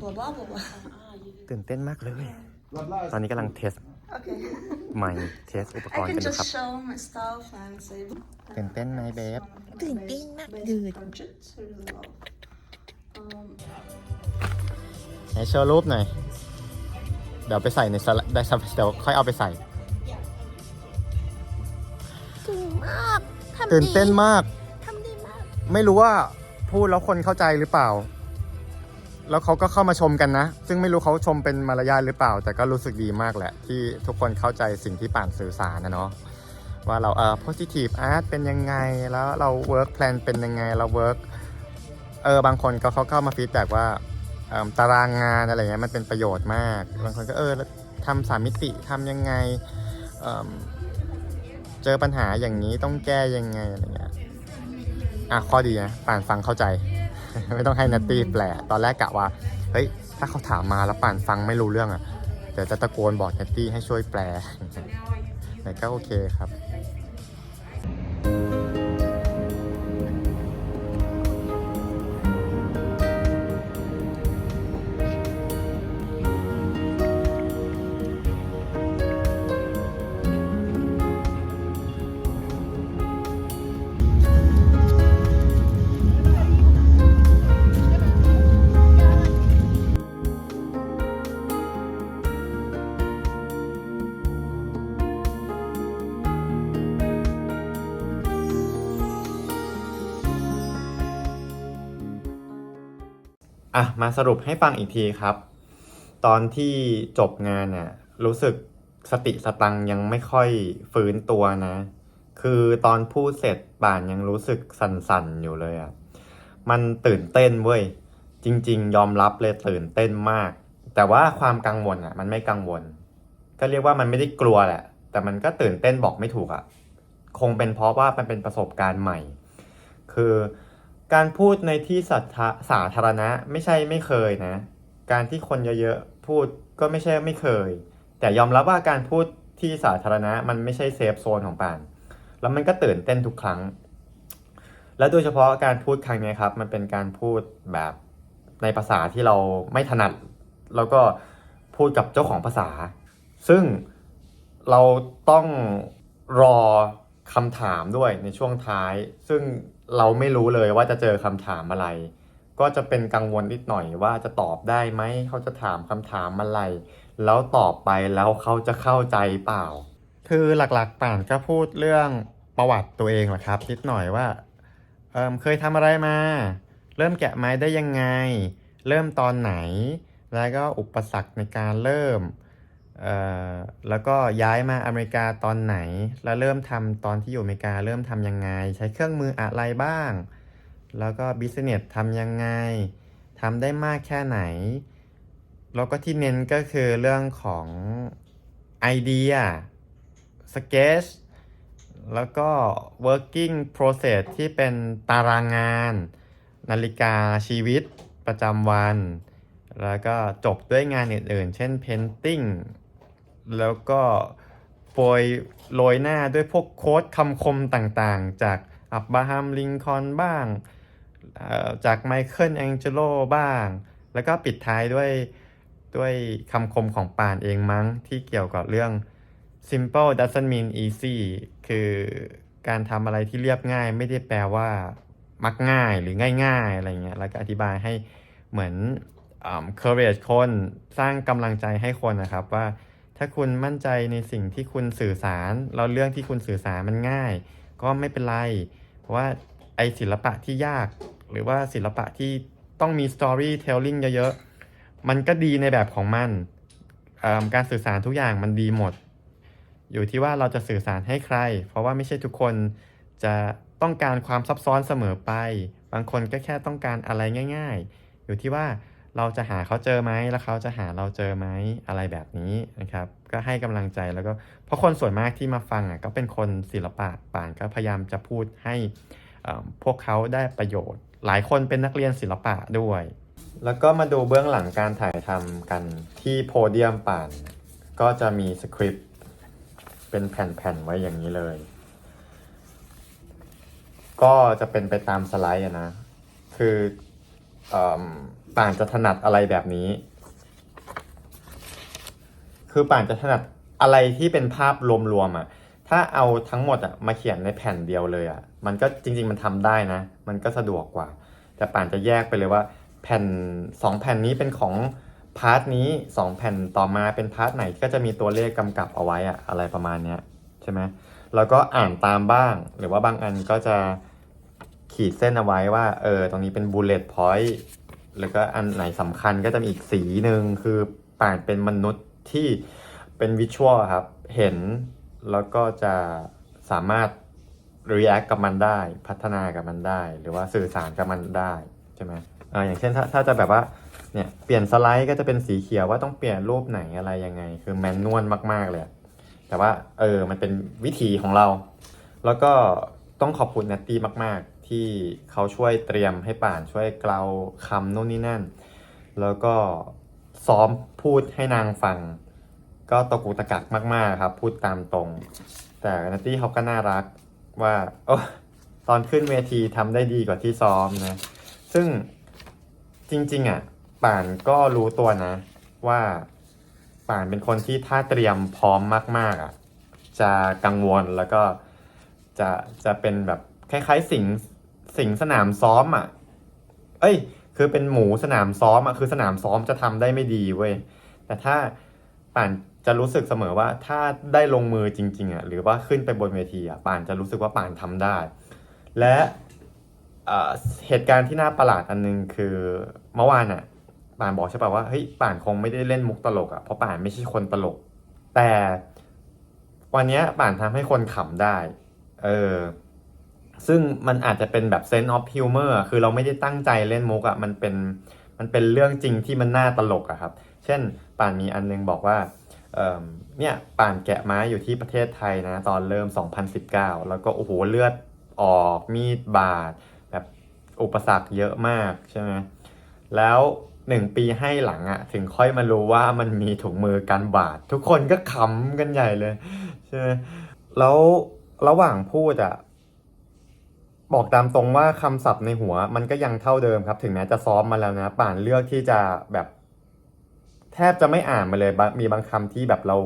blah blah blah blah. ตื่นเต้นมากเลย ตอนนี้กำลังเทสใหม่เทสอุปกรณ์กันครับ ตื่นเต้นไหมเบฟตื่นเต้นมากเลยไหนโชว์รูปหน่อย เดี๋ยวไปใส่ในสไลด์ได้สักเดี๋ยวค่อยเอาไปใส่เก่งมากตื่นเต้นมากทำดีมาก ไม่รู้ว่าพูดแล้วคนเข้าใจหรือเปล่า แล้วเขาก็เข้ามาชมกันนะ ซึ่งไม่รู้เขาชมเป็นมารยาทหรือเปล่า แต่ก็รู้สึกดีมากแหละ ที่ทุกคนเข้าใจสิ่งที่ป่านสื่อสารนะเนาะว่าเราเอ่อ positive art เป็นยังไง แล้วเรา work plan เป็นยังไง เรา work เออบางคนก็เขาเข้ามาฟีดแบ็กว่าตารางงานอะไรเงี้ยมันเป็นประโยชน์มาก บางคนก็เออทำสามมิติทำยังไงเเจอปัญหาอย่างนี้ต้องแก้ยังไงอะไรเงี้ยอะข้อดีนะป่านฟังเข้าใจ ไม่ต้องให้นัตตี้แปลตอนแรกกะว่า เฮ้ย ถ้าเขาถามมาแล้วป่านฟังไม่รู้เรื่องอะ เดี๋ยวจะตะโกนบอกนัตตี้ให้ช่วยแปลแต่ก็โอเคครับ อะมาสรุปให้ฟังอีกทีครับ ตอนที่จบงานน่ะรู้สึกสติสตังยังไม่ค่อยฟื้นตัวนะ คือตอนพูดเสร็จป่านยังรู้สึกสั่นๆอยู่เลยอะมันตื่นเต้นเว้ยจริง ๆ ยอมรับเลยตื่นเต้นมาก แต่ว่าความกังวลอะ มันไม่กังวล ก็เรียกว่ามันไม่ได้กลัวแหละ แต่มันก็ตื่นเต้นบอกไม่ถูกอะ คงเป็นเพราะว่ามันเป็นประสบการณ์ใหม่ คือ การพูดในที่สาธาสาธารณะไม่ใช่ไม่เคยนะ การที่คนเยอะๆพูดก็ไม่ใช่ไม่เคย แต่ยอมรับว่าการพูดที่สาธารณะมันไม่ใช่เซฟโซนของปาน แล้วมันก็ตื่นเต้นทุกครั้ง และโดยเฉพาะการพูดครั้งนี้ครับ มันเป็นการพูดแบบในภาษาที่เราไม่ถนัด แล้วก็พูดกับเจ้าของภาษา ซึ่งเราต้องรอคำถามด้วยในช่วงท้าย ซึ่ง เราไม่รู้เลยว่าจะเจอคำถามอะไร ก็จะเป็นกังวลนิดหน่อยว่าจะตอบได้ไหม เขาจะถามคำถามอะไร แล้วตอบไปแล้วเขาจะเข้าใจเปล่า คือหลักๆป่านก็พูดเรื่องประวัติตัวเองแหละครับ นิดหน่อยว่าเอมเคยทำอะไรมา เริ่มแกะไม้ได้ยังไง เริ่มตอนไหน แล้วก็อุปสรรคในการเริ่ม แล้วก็ย้ายมาอเมริกาตอนไหน แล้วเริ่มทำตอนที่อยู่อเมริกาเริ่มทำยังไง ใช้เครื่องมืออะไรบ้าง แล้วก็บิสเนสทำยังไงทำได้มากแค่ไหน แล้วก็ที่เน้นก็คือเรื่องของไอเดีย sketch แล้วก็ working process ที่เป็นตารางงาน นาฬิกาชีวิตประจำวัน แล้วก็จบด้วยงานอื่นๆ เช่น painting แล้วก็โปรยโรยหน้าด้วยพวกโค้ดคำคมต่างๆ จากอับบราฮัมลิงคอนบ้าง จากไมเคิลแองเจโลบ้าง แล้วก็ปิดท้ายด้วยด้วยคำคมของป่านเองมั้งที่เกี่ยวกับเรื่อง simple doesn't mean easy คือการทำอะไรที่เรียบง่ายไม่ได้แปลว่ามักง่ายหรือง่าย ๆ อะไรเงี้ย แล้วก็อธิบายให้เหมือนอ่า courage คนสร้างกำลังใจให้คนนะครับว่า ถ้าคุณมั่นใจในสิ่งที่คุณสื่อสารแล้วเรื่องที่คุณสื่อสารมันง่าย ก็ไม่เป็นไร เพราะว่าไอศิลปะที่ยาก หรือว่าศิลปะที่ต้องมี storytelling เยอะๆ มันก็ดีในแบบของมัน การสื่อสารทุกอย่างมันดีหมด อยู่ที่ว่าเราจะสื่อสารให้ใคร เพราะว่าไม่ใช่ทุกคนจะต้องการความซับซ้อนเสมอไป บางคนก็แค่ต้องการอะไรง่าย ๆ อยู่ที่ว่า เราจะหาเขาเจอไหมแล้วเขาจะหาเราเจอไหมอะไรแบบนี้นะครับ ก็ให้กำลังใจแล้วก็เพราะคนส่วนมากที่มาฟังอะก็เป็นคนศิลปะป่านก็พยายามจะพูดให้พวกเขาได้ประโยชน์ หลายคนเป็นนักเรียนศิลปะด้วย แล้วก็มาดูเบื้องหลังการถ่ายทำกันที่โพเดียมป่าน ก็จะมีสคริปต์เป็นแผ่นๆไว้อย่างนี้เลย ก็จะเป็นไปตามสไลด์นะ คืออ ป่านจะถนัดอะไรแบบนี้ คือป่านจะถนัดอะไรที่เป็นภาพรวมๆอะ ถ้าเอาทั้งหมดอะมาเขียนในแผ่นเดียวเลยอะ มันก็จริง ๆ มันทำได้นะ มันก็สะดวกกว่า แต่ป่านจะแยกไปเลยว่า แผ่นสองแผ่นนี้เป็นของพาร์ทนี้สองแผ่นต่อมาเป็นพาร์ทไหนก็จะมีตัวเลขกำกับเอาไว้อะอะไรประมาณเนี้ยใช่ไหมแล้วก็อ่านตามบ้าง หรือว่าบางอันก็จะขีดเส้นเอาไว้ว่า เออ ตรงนี้เป็น bullet point แล้วก็อันไหนสำคัญก็จะมีอีกสีหนึ่งคือป่านเป็นมนุษย์ที่เป็นวิชวลครับ เห็นแล้วก็จะสามารถ react กับมันได้ พัฒนากับมันได้ หรือว่าสื่อสารกับมันได้ใช่ไหมอ่าอย่างเช่นถ้าถ้าจะแบบว่าเนี่ยเปลี่ยนสไลด์ก็จะเป็นสีเขียวว่าต้องเปลี่ยนรูปไหนอะไรยังไง คือแมนนวลมาก ๆ เลย แต่ว่าเออมันเป็นวิธีของเรา แล้วก็ต้องขอบคุณนัตตี้มาก ๆ ที่เขาช่วยเตรียมให้ป่านช่วยเกลาคำนู่นนี่นั่น แล้วก็ซ้อมพูดให้นางฟัง ก็ตะกุตะกักมากๆครับ พูดตามตรง แต่นัตตี้เขาก็น่ารักว่าโอ้ตอนขึ้นเวทีทำได้ดีกว่าที่ซ้อมนะ ซึ่งจริง ๆ อะ ป่านก็รู้ตัวนะ ว่าป่านเป็นคนที่ถ้าเตรียมพร้อมมาก ๆอะจะกังวลแล้วก็จะจะเป็นแบบคล้ายๆสิง สิงสนามซ้อมอะ เอ้ย คือเป็นหมูสนามซ้อมอะคือสนามซ้อมจะทำได้ไม่ดีเว้ยแต่ถ้าป่านจะรู้สึกเสมอว่าถ้าได้ลงมือจริง ๆอะหรือว่าขึ้นไปบนเวทีอะป่านจะรู้สึกว่าป่านทำได้ และเอ่อเหตุการณ์ที่น่าประหลาดอันนึงคือเมื่อวานอะป่านบอกใช่ป่ะว่าเฮ้ยป่านคงไม่ได้เล่นมุกตลกอะเพราะป่านไม่ใช่คนตลก แต่วันเนี้ยป่านทำให้คนขำได้ เออ ซึ่งมันอาจจะเป็นแบบ sense of humor อะคือเราไม่ได้ตั้งใจเล่นมุกอะ่ะมันเป็นมันเป็นเรื่องจริงที่มันน่าตลกอะครับ เช่นป่านมีอันนึงบอกว่าเอิ่มเนี่ยป่านแกะม้าอยู่ที่ประเทศไทยนะ ตอนเริ่ม 2019 แล้วก็โอ้โหเลือดออกมีดบาดแบบอุปสรรคเยอะมากใช่ไหมแล้วหนึ่งปีให้หลังอะถึงค่อยมารู้ว่ามันมีถุงมือกันบาด ทุกคนก็ขำกันใหญ่เลยใช่ไหมแล้วระหว่างพูดอะ บอกตามตรงว่าคำศัพท์ในหัวมันก็ยังเท่าเดิมครับ ถึงแม้จะซ้อมมาแล้วนะป่านเลือกที่จะแบบ แทบจะไม่อ่านมาเลยมีบางคำที่แบบเรา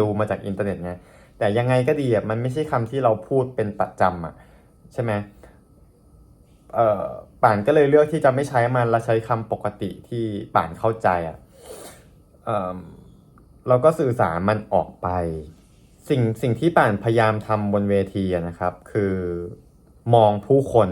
ดูมาจากอินเทอร์เน็ตไงแต่ยังไงก็ดีอะมันไม่ใช่คำที่เราพูดเป็นประจำอะใช่ไหมเอ่อป่านก็เลยเลือกที่จะไม่ใช้มันและใช้คำปกติที่ป่านเข้าใจอะเอ่อเราก็สื่อสารมันออกไป สิ่งสิ่งที่ป่านพยายามทำบนเวทีนะครับ คือ มองผู้คน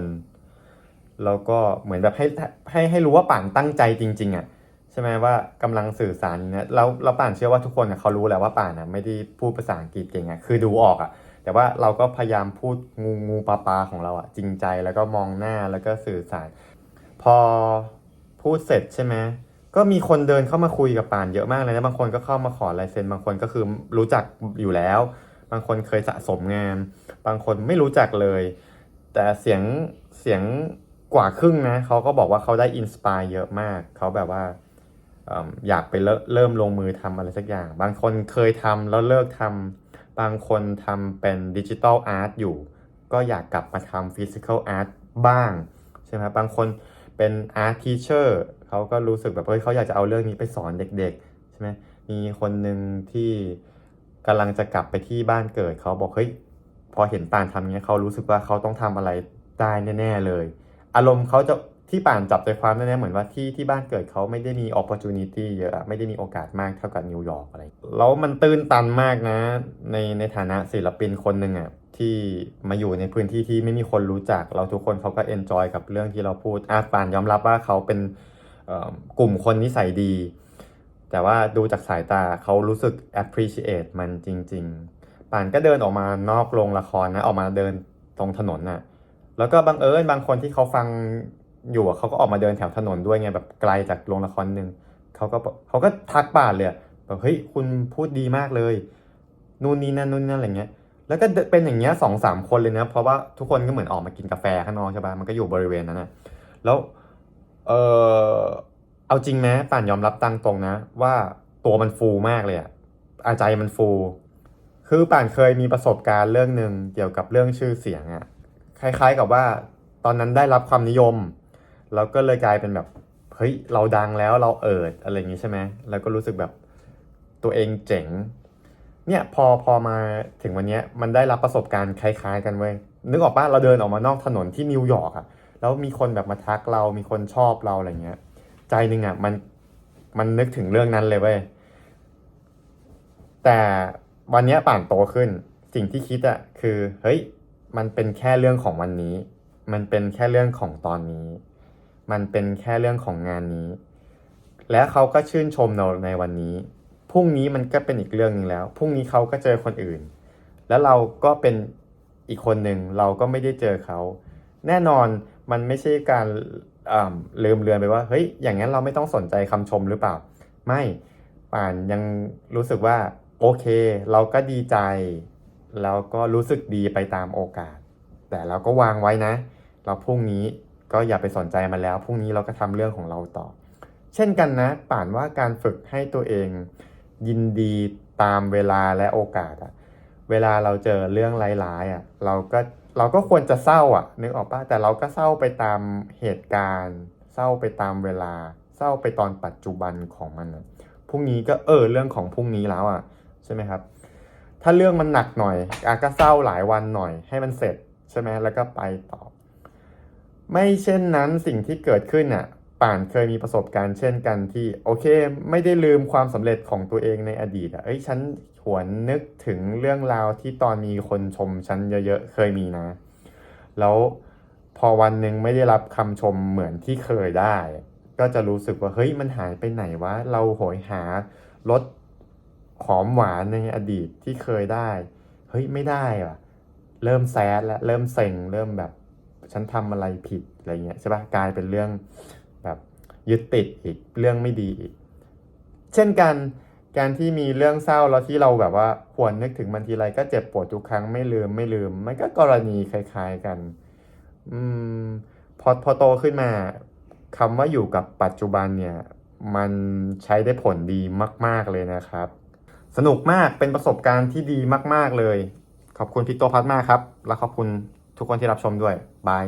แล้วก็เหมือนแบบให้ให้ให้รู้ว่าป่านตั้งใจจริง ๆอะใช่ไหมว่ากำลังสื่อสารเนี่ยแล้วเราป่านเชื่อว่าทุกคนน่ะเขารู้แหละว่าป่านอะไม่ได้พูดภาษาอังกฤษเก่งอะคือดูออกอะ แต่ว่าเราก็พยายามพูดงูงูปลาปลาของเราอะจริงใจแล้วก็มองหน้าแล้วก็สื่อสาร พอพูดเสร็จใช่ไหมก็มีคนเดินเข้ามาคุยกับป่านเยอะมากเลยนะบางคนก็เข้ามาขอลายเซ็นบางคนก็คือรู้จักอยู่แล้ว บางคนเคยสะสมงาน บางคนไม่รู้จักเลย แต่เสียงเสียงกว่าครึ่งนะเขาก็บอกว่าเขาได้อินสปายเยอะมาก เขาแบบว่าออยากไปเริ่มเริ่มลงมือทำอะไรสักอย่าง บางคนเคยทำแล้วเลิกทำบางคนทำเป็นดิจิทัลอาร์ตอยู่ ก็อยากกลับมาทำฟิสิก a l อาร์ตบ้าง ใช่ไหมบางคนเป็นอาร์ตทีเชอร์เขาก็รู้สึกแบบเฮ้ยเขาอยากจะเอาเรื่องนี้ไปสอนเด็กๆใช่ไหมมีคนหนึ่งที่กำลังจะกลับไปที่บ้านเกิดเขาบอกเฮ้ย พอเห็นป่านทำเงี้ยเขารู้สึกว่าเขาต้องทำอะไรได้แน่ ๆเลย อารมณ์เขาจะที่ป่านจับใจความแน่ๆเหมือนว่าที่ที่บ้านเกิดเขาไม่ได้มี opportunity เยอะไม่ได้มีโอกาสมากเท่ากับนิวยอร์กอะไรแล้วมันตื้นตันมากนะ ในในฐานะศิลปินคนหนึ่งอะที่มาอยู่ในพื้นที่ที่ไม่มีคนรู้จัก เราทุกคนเขาก็ enjoy กับเรื่องที่เราพูดอาป่านยอมรับว่าเขาเป็นกลุ่มคนนิสัยดี แต่ว่าดูจากสายตาเขารู้สึก appreciate มันจริง ๆ ป่านก็เดินออกมานอกโรงละครนะ ออกมาเดินตรงถนนน่ะ แล้วก็บังเอิญบางคนที่เขาฟังอยู่เขาก็ออกมาเดินแถวถนนด้วยไงแบบไกลจากโรงละครหนึ่งเขาก็เขาก็ทักป่านเลยอะแบบเฮ้ยคุณพูดดีมากเลยนู่นนี่นั่นนู่นนั่นอะไรเงี้ย แล้วก็เป็นอย่างเงี้ยสองสามคนเลยนะเพราะว่าทุกคนก็เหมือนออกมากินกาแฟข้างนอกใช่ปะมันก็อยู่บริเวณนั้นนะแล้วเออเอาจริงไหมป่านยอมรับตังตรงนะ ว่าตัวมันฟูมากเลยอะอาใจมันฟู คือป่านเคยมีประสบการณ์เรื่องหนึ่งเกี่ยวกับเรื่องชื่อเสียงอะคล้าย ๆกับว่า ตอนนั้นได้รับความนิยม แล้วก็เลยกลายเป็นแบบเฮ้ยเราดังแล้วเราเอิดอะไรอย่างงี้ใช่ไหมแล้วก็รู้สึกแบบตัวเองเจ๋ง เนี่ยพอพอมาถึงวันนี้มันได้รับประสบการณ์คล้ายๆ กันเว้ยนึกออกปะเราเดินออกมานอกถนนที่นิวยอร์กอะแล้วมีคนแบบมาทักเรามีคนชอบเราอะไรเงี้ย ใจหนึ่งอะมันมันนึกถึงเรื่องนั้นเลยเว้ยแต่ วันนี้ป่านโตขึ้น สิ่งที่คิดอะคือเฮ้ยมันเป็นแค่เรื่องของวันนี้ มันเป็นแค่เรื่องของตอนนี้ มันเป็นแค่เรื่องของงานนี้ และเขาก็ชื่นชมเราในวันนี้ พรุ่งนี้มันก็เป็นอีกเรื่องหนึงแล้ว พรุ่งนี้เขาก็เจอคนอื่น แล้วเราก็เป็นอีกคนหนึ่งเราก็ไม่ได้เจอเขา แน่นอนมันไม่ใช่การอ่าลืมเลือนไปว่า เฮ้ย อย่างนั้นเราไม่ต้องสนใจคำชมหรือเปล่า ไม่ป่านยังรู้สึกว่า โอเค เราก็ดีใจ แล้วก็รู้สึกดีไปตามโอกาส แต่เราก็วางไว้นะ เราพรุ่งนี้ก็อย่าไปสนใจมันแล้วพรุ่งนี้เราก็ทำเรื่องของเราต่อ เช่นกันนะป่านว่าการฝึกให้ตัวเอง ยินดีตามเวลาและโอกาสอะเวลาเราเจอเรื่องร้ายๆอะเราก็เราก็ควรจะเศร้าอะนึกออกปะแต่เราก็เศร้าไปตามเหตุการณ์ เศร้าไปตามเวลา เศร้าไปตอนปัจจุบันของมันพรุ่งนี้ก็เออเรื่องของพรุ่งนี้แล้วอะ ใช่ไหมครับ ถ้าเรื่องมันหนักหน่อยอาก็เศร้าหลายวันหน่อยให้มันเสร็จใช่ไหมแล้วก็ไปต่อ ไม่เช่นนั้นสิ่งที่เกิดขึ้นน่ะป่านเคยมีประสบการณ์เช่นกันที่โอเค ไม่ได้ลืมความสำเร็จของตัวเองในอดีตอะเอ้ยฉันหวนนึกถึงเรื่องราวที่ตอนมีคนชมฉันเยอะๆเคยมีนะ แล้วพอวันหนึ่งไม่ได้รับคำชมเหมือนที่เคยได้ ก็จะรู้สึกว่าเฮ้ยมันหายไปไหนวะเราโหยหารส หอมหวานในอดีตที่เคยได้ เฮ้ยไม่ได้ว่ะ เริ่มแซดแล้วเริ่มเซ็งเริ่มแบบ ฉันทำอะไรผิดอะไรเงี้ยใช่ปะกลายเป็นเรื่องแบบยึดติดอีกเรื่องไม่ดีอีก เช่นกันการที่มีเรื่องเศร้าแล้วที่เราแบบว่าหวนนึกถึงมันทีไรก็เจ็บปวดทุกครั้งไม่ลืมไม่ลืมมันก็กรณีคล้าย ๆกัน อืมพอพอโตขึ้นมาคำว่าอยู่กับปัจจุบันเนี่ย มันใช้ได้ผลดีมาก ๆเลยนะครับ สนุกมากเป็นประสบการณ์ที่ดีมาก ๆ เลย ขอบคุณพี่โตพัฒน์มากครับ และขอบคุณทุกคนที่รับชมด้วย บาย